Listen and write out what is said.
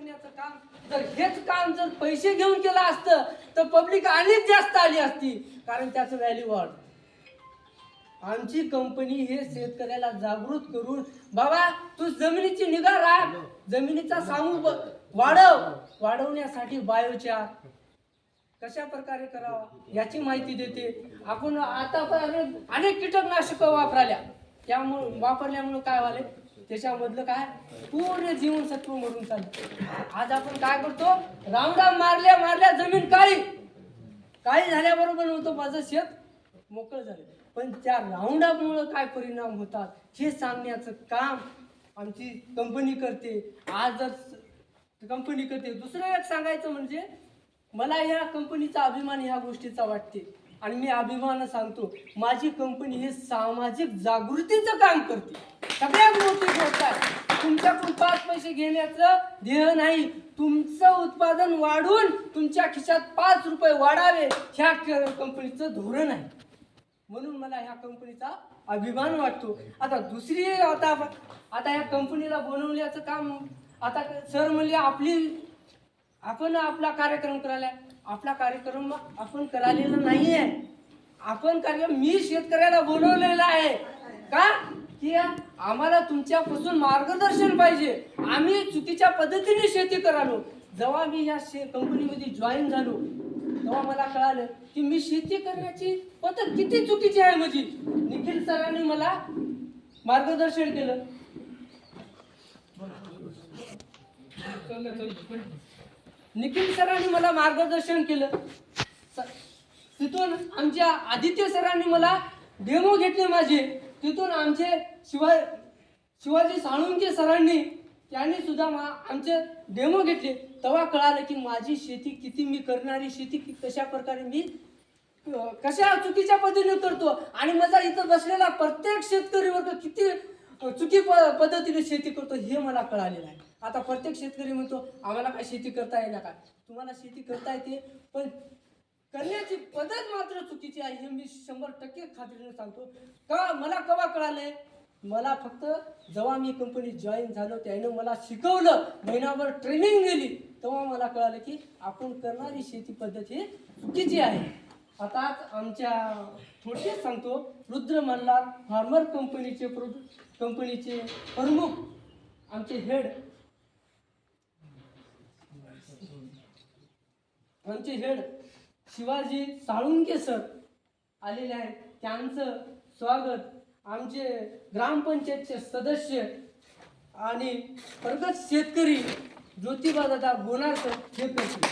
करण्याचं काम जर हेच काम जर पैसे घेऊन केलं असतं तर पब्लिक अनेक जास्त आली असती कारण त्याचं व्हॅल्यू वाढ. आमची कंपनी हे शेतकऱ्याला जागृत करून बाबा तू जमिनीची निगा राख. जमिनीचा सामू वाढव. वाढवण्यासाठी बायोच्या. कशा प्रकारे करावा? याची माहिती देते. आपण आतापर्यंत अनेक कीटकनाशक वापरल्या. त्यामुळे वापरल्यामुळे काय व्हाले त्याच्यामधलं काय? पूर्ण जीवनसत्व मरून चाललं आज आपण काय करतो? रामडाम मारल्या मारल्या जमीन काळी. काळी झाल्याबरोबर नव्हतं माझं शेत मोकळं झालं. पण त्या राऊंडअपमुळं काय परिणाम होतात? हे सांगण्याचं काम आमची कंपनी करते. आज जर कंपनी करते. दुसरं एक सांगायचं म्हणजे मला या कंपनीचा अभिमान ह्या गोष्टीचा वाटते. आणि मी अभिमान सांगतो माझी कंपनी हे सामाजिक जागृतीचं काम करते. सगळ्यात मोठी गोष्ट आहे तुमच्याकडून पाच पैसे घेण्याचं ध्येय नाही. तुमचं उत्पादन वाढून तुमच्या खिशात पाच रुपये वाढावे ह्या कंपनीचं धोरण आहे. म्हणून मला ह्या कंपनीचा अभिमान वाटतो. आता दुसरी आता आता ह्या कंपनीला बनवण्याचं काम आता सर म्हणले आपली आपण आपला कार्यक्रम करायला आपला कार्यक्रम आपण करालेला आहे आपण कार्य मी शेतकऱ्याला बोलवलेला आहे. का? की आम्हाला तुमच्यापासून मार्गदर्शन पाहिजे. आम्ही चुकीच्या पद्धतीने शेती करालो. जेव्हा मी या शे कंपनीमध्ये जॉईन झालो तेव्हा मला कळालं की मी शेती करण्याची पद्धत किती चुकीची आहे माझी. निखिल सरांनी मला मार्गदर्शन केलं. निखिल सरांनी मला मार्गदर्शन केलं. तिथून आमच्या आदित्य सरांनी मला डेमो घेतले माझे. तिथून आमचे शिवाय शिवाजी साळुंके सरांनी त्यांनी सुद्धा मा आमचे डेमो घेतले. तेव्हा कळालं की माझी शेती किती मी करणारी शेती कशा प्रकारे मी कशा चुकीच्या पद्धतीने करतो. आणि माझा इथं बसलेला प्रत्येक शेतकरी वर्ग किती चुकी प- पद्धतीने शेती करतो हे मला कळालेलं आहे. आता प्रत्येक शेतकरी म्हणतो आम्हाला काय शेती करता येणार काय तुम्हाला शेती करता येते पण करण्याची पद्धत मात्र चुकीची आहे हे मी शंभर टक्के खात्रीने सांगतो. का मला कवा कळालंय? मला फक्त जेव्हा मी कंपनीत जॉईन झालो त्यानं मला शिकवलं महिनाभर ट्रेनिंग दिली तेव्हा मला कळालं की आपण करणारी शेती पद्धत ही चुकीची आहे. आता आमच्या थोडक्यात सांगतो रुद्र मल्हार फार्मर कंपनीचे प्रो कंपनीचे प्रमुख आमचे हेड आमचे हेड शिवाजी साळुंके सर आलेले आहेत. त्यांचं स्वागत आमचे ग्रामपंचायतचे सदस्य आणि प्रगत शेतकरी ज्योतिबा दादा गोनारकर हे करतील.